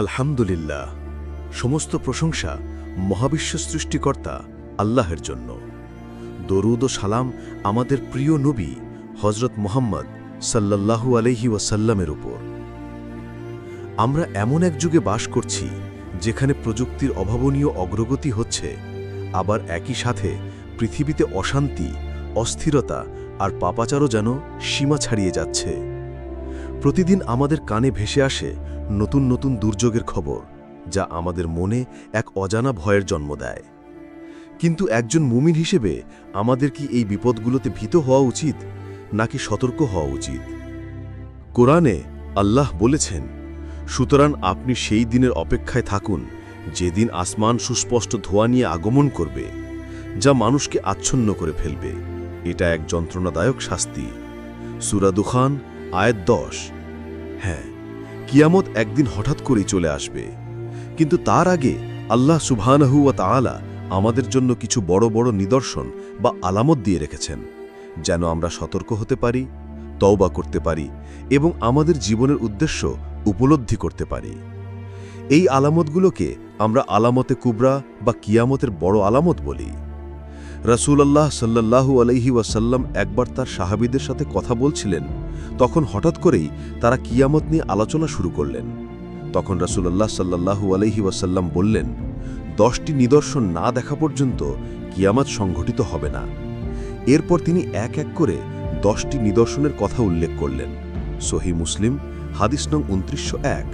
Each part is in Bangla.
আলহামদুলিল্লাহ, সমস্ত প্রশংসা মহাবিশ্ব সৃষ্টিকর্তা আল্লাহের জন্য। দরুদ ও সালাম আমাদের প্রিয় নবী হজরত মোহাম্মদ সাল্লাল্লাহু আলহি ওয়াসাল্লামের উপর। আমরা এমন এক যুগে বাস করছি যেখানে প্রযুক্তির অভাবনীয় অগ্রগতি হচ্ছে, আবার একই সাথে পৃথিবীতে অশান্তি, অস্থিরতা আর পাপাচারও যেন সীমা ছাড়িয়ে যাচ্ছে। প্রতিদিন আমাদের কানে ভেসে আসে নতুন নতুন দুর্যোগের খবর, যা আমাদের মনে এক অজানা ভয়ের জন্ম দেয়। কিন্তু একজন মুমিন হিসেবে আমাদের কি এই বিপদগুলোতে ভীত হওয়া উচিত, নাকি সতর্ক হওয়া উচিত? কোরআনে আল্লাহ বলেছেন, সুতরাং আপনি সেই দিনের অপেক্ষায় থাকুন, যেদিন আসমান সুস্পষ্ট ধোয়া নিয়ে আগমন করবে, যা মানুষকে আচ্ছন্ন করে ফেলবে। এটা এক যন্ত্রণাদায়ক শাস্তি। সুরা দুখান, আয়াত দশ। হ্যাঁ কিয়ামত একদিন হঠাৎ করেই চলে আসবে। কিন্তু তার আগে আল্লাহ সুবহানাহু ওয়া তাআলা আমাদের জন্য কিছু বড় বড় নিদর্শন বা আলামত দিয়ে রেখেছেন, যেন আমরা সতর্ক হতে পারি, তওবা করতে পারি এবং আমাদের জীবনের উদ্দেশ্য উপলব্ধি করতে পারি। এই আলামতগুলোকে আমরা আলামতে কুবরা বা কিয়ামতের বড় আলামত বলি। রাসূলুল্লাহ সাল্লাল্লাহু আলাইহি ওয়াসাল্লাম একবার তার সাহাবীদের সাথে কথা বলছিলেন। তখন হঠাৎ করেই তারা কিয়ামত নিয়ে আলোচনা শুরু করলেন। তখন রাসূলুল্লাহ সাল্লাল্লাহু আলাইহি ওয়াসাল্লাম বললেন, দশটি নিদর্শন না দেখা পর্যন্ত কিয়ামত সংঘটিত হবে না। এরপর তিনি এক এক করে দশটি নিদর্শনের কথা উল্লেখ করলেন। সহি মুসলিম, হাদিস নং উনত্রিশশো এক।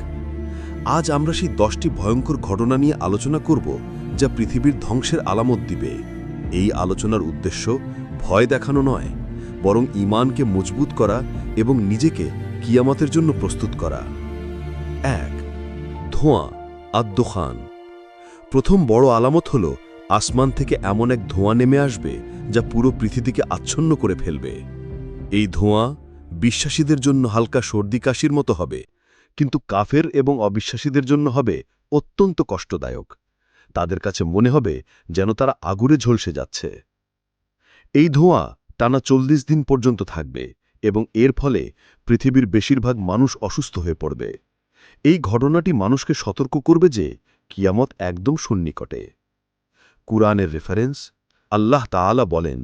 আজ আমরা সেই দশটি ভয়ঙ্কর ঘটনা নিয়ে আলোচনা করব যা পৃথিবীর ধ্বংসের আলামত দিবে। এই আলোচনার উদ্দেশ্য ভয় দেখানো নয়, বরং ইমানকে মজবুত করা এবং নিজেকে কিয়ামতের জন্য প্রস্তুত করা। এক, ধোঁয়া আদ্দোখান প্রথম বড় আলামত হল, আসমান থেকে এমন এক ধোঁয়া নেমে আসবে যা পুরো পৃথিবীকে আচ্ছন্ন করে ফেলবে। এই ধোঁয়া বিশ্বাসীদের জন্য হালকা সর্দি কাশির মতো হবে, কিন্তু কাফের এবং অবিশ্বাসীদের জন্য হবে অত্যন্ত কষ্টদায়ক। তাদের কাছে মনে হবে যেন তারা আগুরে ঝলসে যাচ্ছে। এই ধোঁয়া টানা চল্লিশ দিন পর্যন্ত থাকবে এবং এর ফলে পৃথিবীর বেশিরভাগ মানুষ অসুস্থ হয়ে পড়বে। এই ঘটনাটি মানুষকে সতর্ক করবে যে কিয়ামত একদম সন্নিকটে। কুরআনের রেফারেন্স আল্লাহ তাআলা বলেন,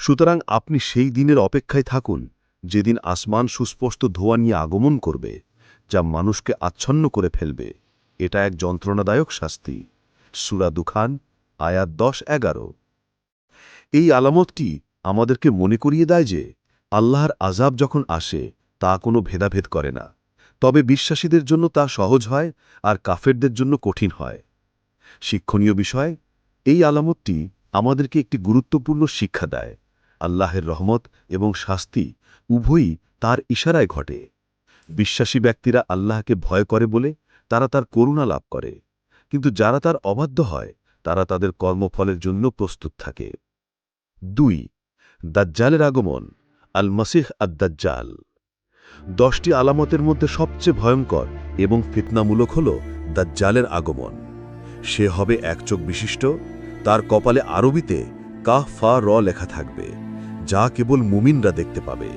সুতরাং আপনি সেই দিনের অপেক্ষায় থাকুন যেদিন আসমান সুস্পষ্ট ধোয়া নিয়ে আগমন করবে, যা মানুষকে আচ্ছন্ন করে ফেলবে। এটা এক যন্ত্রণাদায়ক শাস্তি। সুরা দুখান, আয়াত দশ, এগারো। এই আলামতটি আমাদেরকে মনে করিয়ে দেয় যে, আল্লাহর আজাব যখন আসে, তা কোনো ভেদাভেদ করে না। তবে বিশ্বাসীদের জন্য তা সহজ হয় আর কাফেরদের জন্য কঠিন হয়। শিক্ষণীয় বিষয়, এই আলামতটি আমাদেরকে একটি গুরুত্বপূর্ণ শিক্ষা দেয়। আল্লাহের রহমত এবং শাস্তি উভয়ই তার ইশারায় ঘটে। বিশ্বাসী ব্যক্তিরা আল্লাহকে ভয় করে বলে তারা তার করুণা লাভ করে। কিন্তু যারা তার অবাধ্য হয়, তারা তাদের কর্মফলের জন্য প্রস্তুত থাকে। দুই, দাজ্জালের আগমন আল মাসিহ আদ্দাজ্জাল। দশটি আলামতের মধ্যে সবচেয়ে ভয়ঙ্কর এবং ফিতনামূলক হল দাজ্জালের আগমন। সে হবে এক চোখ বিশিষ্ট, তার কপালে আরবিতে কাহ ফা র লেখা থাকবে, যা কেবল মুমিনরা দেখতে পাবে।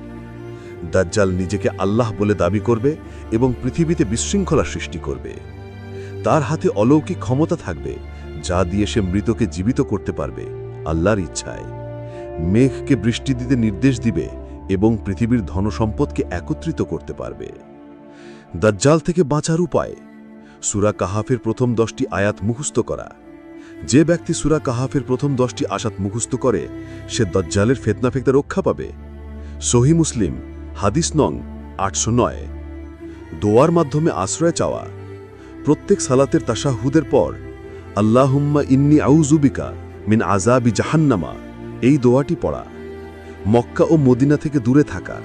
দাজ্জাল নিজেকে আল্লাহ বলে দাবি করবে এবং পৃথিবীতে বিশৃঙ্খলা সৃষ্টি করবে। তার হাতে অলৌকিক ক্ষমতা থাকবে, যা দিয়ে সে মৃতকে জীবিত করতে পারবে, আল্লাহর ইচ্ছায়। মেঘকে বৃষ্টি দিতে নির্দেশ দিবে এবং পৃথিবীর ধনসম্পদকে একত্রিত করতে পারবে। দাজ্জাল থেকে বাঁচার উপায়। সুরা কাহাফের প্রথম দশটি আয়াত মুখস্থ করা। যে ব্যক্তি সুরা কাহাফের প্রথম দশটি আসাত মুখস্থ করে, সে দজ্জালের ফেতনা ফেকতে রক্ষা পাবে। সহি মুসলিম, হাদিস নং আটশো নয়। দোয়ার মাধ্যমে আশ্রয় চাওয়া। প্রত্যেক সালাতের তাশাহুদের পর, আল্লাহুম্মা ইন্নি আউজুবিকা মিন আজাবি জাহান্নামা এই দোয়াটি পড়া। মক্কা ও মদিনা থেকে দূরে থাকা।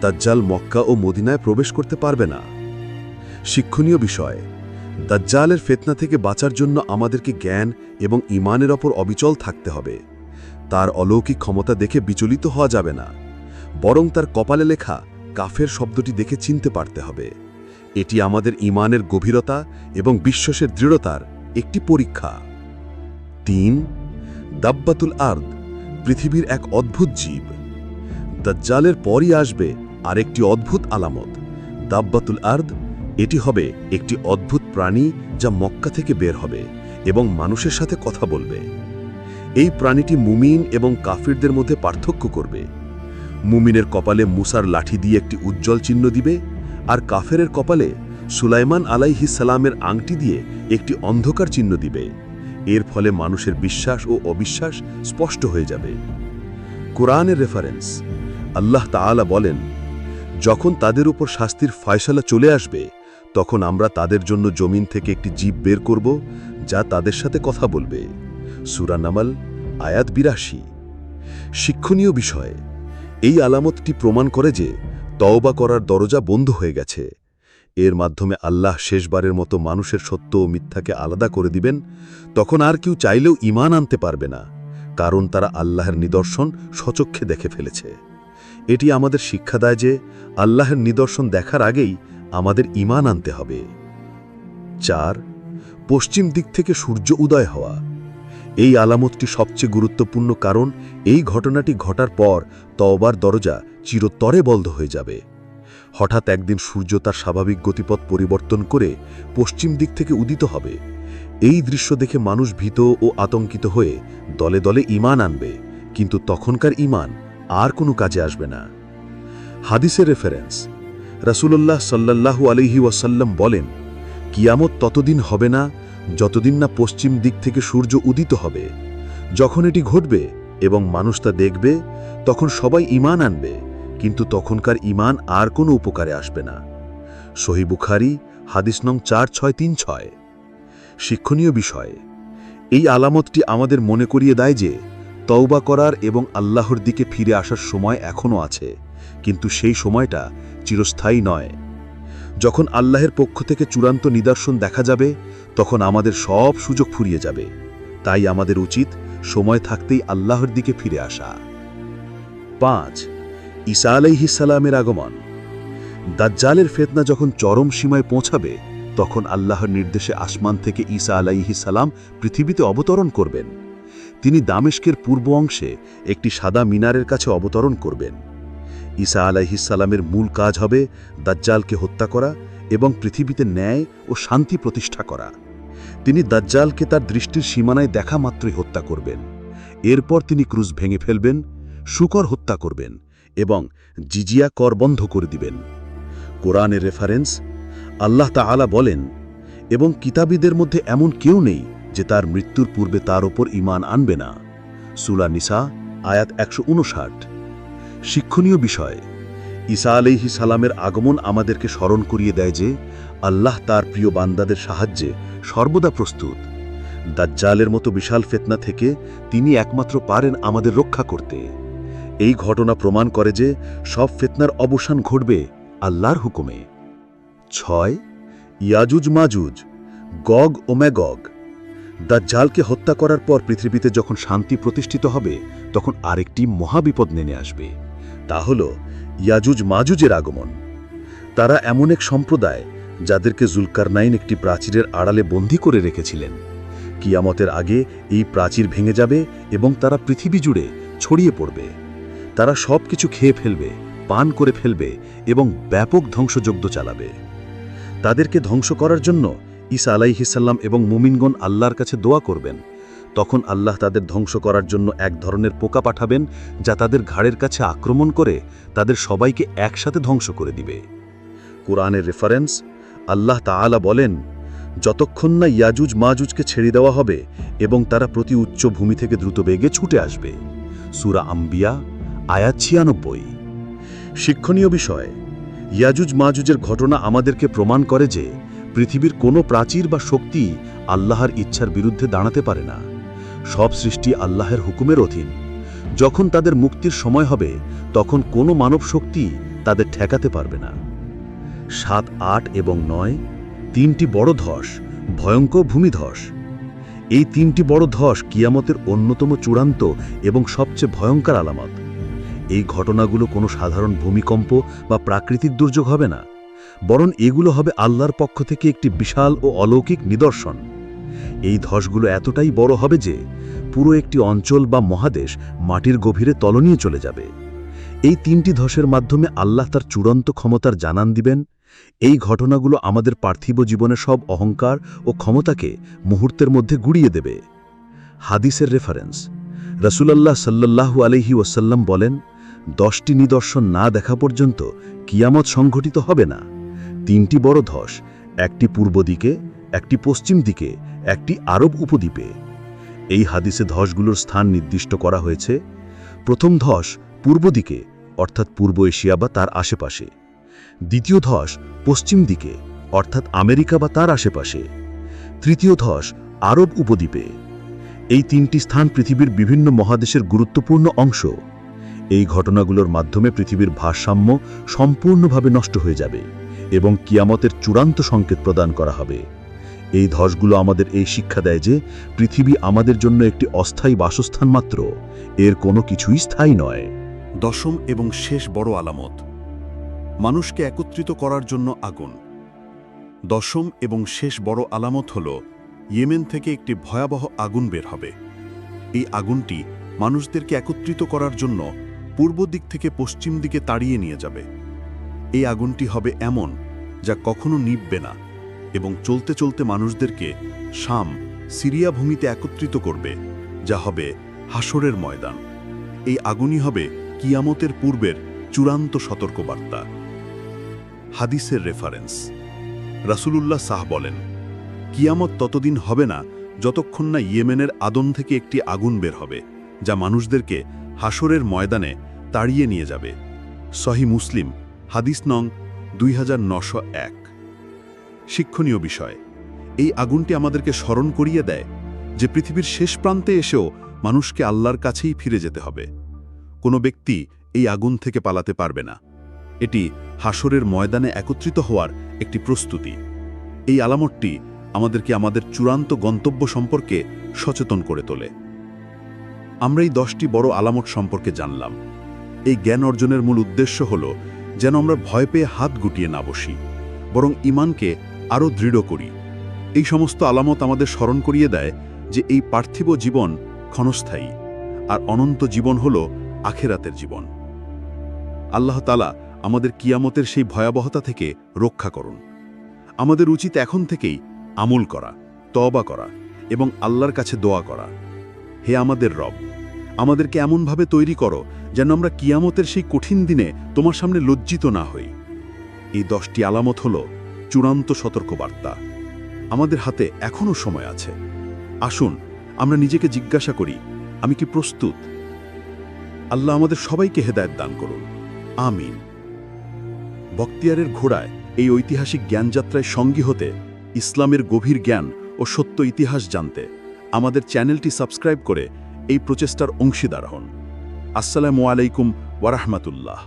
দাজ্জাল মক্কা ও মদিনায় প্রবেশ করতে পারবে না। শিক্ষণীয় বিষয়, দাজ্জালের ফেতনা থেকে বাঁচার জন্য আমাদেরকে জ্ঞান এবং ইমানের ওপর অবিচল থাকতে হবে। তার অলৌকিক ক্ষমতা দেখে বিচলিত হওয়া যাবে না। বরং তার কপালে লেখা কাফের শব্দটি দেখে চিনতে পারতে হবে। এটি আমাদের ইমানের গভীরতা এবং বিশ্বাসের দৃঢ়তার একটি পরীক্ষা। তিন, দাব্বাতুল আর্দ, পৃথিবীর এক অদ্ভুত জীব। দাজ্জালের পরই আসবে আরেকটি অদ্ভুত আলামত। দাব্বাতুল আর্দ, এটি হবে একটি অদ্ভুত প্রাণী যা মক্কা থেকে বের হবে এবং মানুষের সাথে কথা বলবে। এই প্রাণীটি মুমিন এবং কাফিরদের মধ্যে পার্থক্য করবে। মুমিনের কপালে মুসার লাঠি দিয়ে একটি উজ্জ্বল চিহ্ন দিবে আর কাফেরের কপালে সুলাইমান আলাইহিস সালামের আংটি দিয়ে একটি অন্ধকার চিহ্ন দিবে। এর ফলে মানুষের বিশ্বাস ও অবিশ্বাস স্পষ্ট হয়ে যাবে। কোরআনের রেফারেন্স আল্লাহ তাআলা বলেন, যখন তাদের উপর শাস্তির ফয়সালা চলে আসবে, তখন আমরা তাদের জন্য জমিন থেকে একটি জীব বের করব, যা তাদের সাথে কথা বলবে। সুরানামাল আয়াত বিরাশি। শিক্ষণীয় বিষয়, এই আলামতটি প্রমাণ করে যে তওবা করার দরজা বন্ধ হয়ে গেছে। এর মাধ্যমে আল্লাহ শেষবারের মতো মানুষের সত্য ও মিথ্যাকে আলাদা করে দিবেন, তখন আর কেউ চাইলেও ইমান আনতে পারবে না, কারণ তারা আল্লাহর নিদর্শন সচক্ষে দেখে ফেলেছে। এটি আমাদের শিক্ষা দেয় যে, আল্লাহর নিদর্শন দেখার আগেই আমাদের ইমান আনতে হবে। চার, পশ্চিম দিক থেকে সূর্য উদয় হওয়া। এই আলামতটি সবচেয়ে গুরুত্বপূর্ণ কারণ এই ঘটনাটি ঘটার পর তওবার দরজা চিরতরে বন্ধ হয়ে যাবে। হঠাৎ একদিন সূর্য তার স্বাভাবিক গতিপথ পরিবর্তন করে পশ্চিম দিক থেকে উদিত হবে। এই দৃশ্য দেখে মানুষ ভীত ও আতঙ্কিত হয়ে দলে দলে ইমান আনবে, কিন্তু তখনকার ইমান আর কোনো কাজে আসবে না। হাদিসের রেফারেন্স রাসূলুল্লাহ সাল্লাল্লাহু আলাইহি ওয়াসাল্লাম বলেন, কিয়ামত ততদিন হবে না যতদিন না পশ্চিম দিক থেকে সূর্য উদিত হবে। যখন এটি ঘটবে এবং মানুষ তা দেখবে, তখন সবাই ইমান আনবে। কিন্তু তখনকার ইমান আর কোনো উপকারে আসবে না। সহি বুখারি, হাদিস নং চার ছয় তিন ছয়। শিক্ষণীয় বিষয়, এই আলামতটি আমাদের মনে করিয়ে দেয় যে, তওবা করার এবং আল্লাহর দিকে ফিরে আসার সময় এখনও আছে, কিন্তু সেই সময়টা চিরস্থায়ী নয়। যখন আল্লাহের পক্ষ থেকে চূড়ান্ত নিদর্শন দেখা যাবে, তখন আমাদের সব সুযোগ ফুরিয়ে যাবে। তাই আমাদের উচিত সময় থাকতেই আল্লাহর দিকে ফিরে আসা। পাঁচ ঈসা আলাইহিসালামের আগমন। দাজ্জালের ফেতনা যখন চরম সীমায় পৌঁছাবে, তখন আল্লাহর নির্দেশে আসমান থেকে ঈসা আলাইহিসালাম পৃথিবীতে অবতরণ করবেন। তিনি দামেস্কের পূর্ব অংশে একটি সাদা মিনারের কাছে অবতরণ করবেন। ঈসা আলাইহিসালামের মূল কাজ হবে দাজ্জালকে হত্যা করা এবং পৃথিবীতে ন্যায় ও শান্তি প্রতিষ্ঠা করা। তিনি দাজ্জালকে তার দৃষ্টির সীমানায় দেখা মাত্রই হত্যা করবেন। এরপর তিনি ক্রুজ ভেঙে ফেলবেন, শুকর হত্যা করবেন এবং জিজিয়া কর বন্ধ করে দিবেন। কোরআনের রেফারেন্স আল্লাহ তাআলা বলেন, এবং কিতাবীদের মধ্যে এমন কেউ নেই যে তার মৃত্যুর পূর্বে তার ওপর ইমান আনবে না। সুলা নিসা, আয়াত একশো উনষাট শিক্ষণীয় বিষয়, ঈসা আলাইহি সালামের আগমন আমাদেরকে স্মরণ করিয়ে দেয় যে, আল্লাহ তার প্রিয় বান্দাদের সাহায্যে সর্বদা প্রস্তুত। দাজ্জালের মতো বিশাল ফেতনা থেকে তিনি একমাত্র পারেন আমাদের রক্ষা করতে। এই ঘটনা প্রমাণ করে যে সব ফেতনার অবসান ঘটবে আল্লাহর হুকুমে। ছয়, ইয়াজুজ মাজুজ, গগ ও ম্যাগগ। দাজ্জালকে হত্যা করার পর পৃথিবীতে যখন শান্তি প্রতিষ্ঠিত হবে, তখন আরেকটি মহাবিপদ নেমে আসবে। তা হল ইয়াজুজ মাজুজের আগমন। তারা এমন এক সম্প্রদায় যাদেরকে জুলকারনাইন একটি প্রাচীরের আড়ালে বন্দী করে রেখেছিলেন। কিয়ামতের আগে এই প্রাচীর ভেঙে যাবে এবং তারা পৃথিবী জুড়ে ছড়িয়ে পড়বে। তারা সব কিছু খেয়ে ফেলবে, পান করে ফেলবে এবং ব্যাপক ধ্বংসযজ্ঞ চালাবে। তাদেরকে ধ্বংস করার জন্য ঈসা আলাইহিসাল্লাম এবং মুমিনগণ আল্লাহর কাছে দোয়া করবেন। তখন আল্লাহ তাদের ধ্বংস করার জন্য এক ধরনের পোকা পাঠাবেন, যা তাদের ঘাড়ের কাছে আক্রমণ করে তাদের সবাইকে একসাথে ধ্বংস করে দিবে। কোরআনের রেফারেন্স আল্লাহ তাআলা বলেন, যতক্ষণ না ইয়াজুজ মাজুজকে ছেড়ে দেওয়া হবে এবং তারা প্রতি উচ্চ ভূমি থেকে দ্রুত বেগে ছুটে আসবে। সুরা আম্বিয়া আয়াত ছিয়ানব্বই। শিক্ষণীয় বিষয়, ইয়াজুজ মাজুজের ঘটনা আমাদেরকে প্রমাণ করে যে পৃথিবীর কোনো প্রাচীর বা শক্তি আল্লাহর ইচ্ছার বিরুদ্ধে দাঁড়াতে পারে না। সব সৃষ্টি আল্লাহের হুকুমের অধীন। যখন তাদের মুক্তির সময় হবে, তখন কোনো মানব শক্তি তাদের ঠেকাতে পারবে না। সাত, আট এবং নয় তিনটি বড় ধস, ভয়ঙ্কর ভূমিধস। এই তিনটি বড় ধস কিয়ামতের অন্যতম চূড়ান্ত এবং সবচেয়ে ভয়ঙ্কর আলামত। এই ঘটনাগুলো কোনো সাধারণ ভূমিকম্প বা প্রাকৃতিক দুর্যোগ হবে না, বরং এগুলো হবে আল্লাহর পক্ষ থেকে একটি বিশাল ও অলৌকিক নিদর্শন। এই ধসগুলো এতটাই বড় হবে যে পুরো একটি অঞ্চল বা মহাদেশ মাটির গভীরে তলনিয়ে চলে যাবে। এই তিনটি ধসের মাধ্যমে আল্লাহ তার চূড়ান্ত ক্ষমতার জানান দিবেন, এই ঘটনাগুলো আমাদের পার্থিব জীবনের সব অহংকার ও ক্ষমতাকে মুহূর্তের মধ্যে গুড়িয়ে দেবে। হাদিসের রেফারেন্স রসুলাল্লাহ সাল্লাল্লাহু আলহি ওয়াসাল্লাম বলেন দশটি নিদর্শন না দেখা পর্যন্ত কিয়ামত সংঘটিত হবে না। তিনটি বড় ধস, একটি পূর্ব দিকে, একটি পশ্চিম দিকে, একটি আরব উপদ্বীপে। এই হাদিসে ধসগুলোর স্থান নির্দিষ্ট করা হয়েছে। প্রথম ধস পূর্ব দিকে, অর্থাৎ পূর্ব এশিয়া বা তার আশেপাশে। দ্বিতীয় ধস পশ্চিম দিকে, অর্থাৎ আমেরিকা বা তার আশেপাশে। তৃতীয় ধস আরব উপদ্বীপে। এই তিনটি স্থান পৃথিবীর বিভিন্ন মহাদেশের গুরুত্বপূর্ণ অংশ। এই ঘটনাগুলোর মাধ্যমে পৃথিবীর ভারসাম্য সম্পূর্ণভাবে নষ্ট হয়ে যাবে এবং কিয়ামতের চূড়ান্ত সংকেত প্রদান করা হবে। এই ধসগুলো আমাদের এই শিক্ষা দেয় যে পৃথিবী আমাদের জন্য একটি অস্থায়ী বাসস্থান মাত্র। এর কোনো কিছুই স্থায়ী নয়। দশম এবং শেষ বড় আলামত। মানুষকে একত্রিত করার জন্য আগুন। দশম এবং শেষ বড় আলামত হল ইয়েমেন থেকে একটি ভয়াবহ আগুন বের হবে। এই আগুনটি মানুষদেরকে একত্রিত করার জন্য পূর্ব দিক থেকে পশ্চিম দিকে তাড়িয়ে নিয়ে যাবে। এই আগুনটি হবে এমন যা কখনো নিববে না এবং চলতে চলতে মানুষদেরকে শাম সিরিয়া ভূমিতে একত্রিত করবে, যা হবে হাসরের ময়দান। এই আগুনই হবে কিয়ামতের পূর্বের চূড়ান্ত সতর্কবার্তা। হাদিসের রেফারেন্স রাসূলুল্লাহ সাহ বলেন, কিয়ামত ততদিন হবে না যতক্ষণ না ইয়েমেনের আদন থেকে একটি আগুন বের হবে, যা মানুষদেরকে হাসরের ময়দানে তাড়িয়ে নিয়ে যাবে। সহি মুসলিম, হাদিস নং দুই শিক্ষণীয় বিষয়, এই আগুনটি আমাদেরকে স্মরণ করিয়ে দেয় যে পৃথিবীর শেষ প্রান্তে এসেও মানুষকে আল্লাহর কাছেই ফিরে যেতে হবে। কোনো ব্যক্তি এই আগুন থেকে পালাতে পারবে না। এটি হাসরের ময়দানে একত্রিত হওয়ার একটি প্রস্তুতি। এই আলামতটি আমাদেরকে আমাদের চূড়ান্ত গন্তব্য সম্পর্কে সচেতন করে তোলে। আমরা এই দশটি বড় আলামত সম্পর্কে জানলাম। এই জ্ঞান অর্জনের মূল উদ্দেশ্য হল যেন আমরা ভয় পেয়ে হাত গুটিয়ে না বসি, বরং ইমানকে আরও দৃঢ় করি। এই সমস্ত আলামত আমাদের স্মরণ করিয়ে দেয় যে এই পার্থিব জীবন ক্ষণস্থায়ী, আর অনন্ত জীবন হল আখেরাতের জীবন। আল্লাহ তালা আমাদের কিয়ামতের সেই ভয়াবহতা থেকে রক্ষা করুন। আমাদের উচিত এখন থেকেই আমল করা তবা করা এবং আল্লাহর কাছে দোয়া করা। হে আমাদের রব আমাদেরকে এমনভাবে তৈরি করো যেন আমরা কিয়ামতের সেই কঠিন দিনে তোমার সামনে লজ্জিত না হই। এই দশটি আলামত হল চূড়ান্ত সতর্কবার্তা। আমাদের হাতে এখনও সময় আছে। আসুন, আমরা নিজেকে জিজ্ঞাসা করি, আমি কি প্রস্তুত? আল্লাহ আমাদের সবাইকে হেদায়ত দান করুন। আমিন। বক্তিয়ারের ঘোড়ায় এই ঐতিহাসিক জ্ঞানযাত্রায় সঙ্গী হতে, ইসলামের গভীর জ্ঞান ও সত্য ইতিহাস জানতে, আমাদের চ্যানেলটি সাবস্ক্রাইব করে এই প্রচেষ্টার অংশীদার হন। আসসালামু আলাইকুম ওয়ারাহমাতুল্লাহ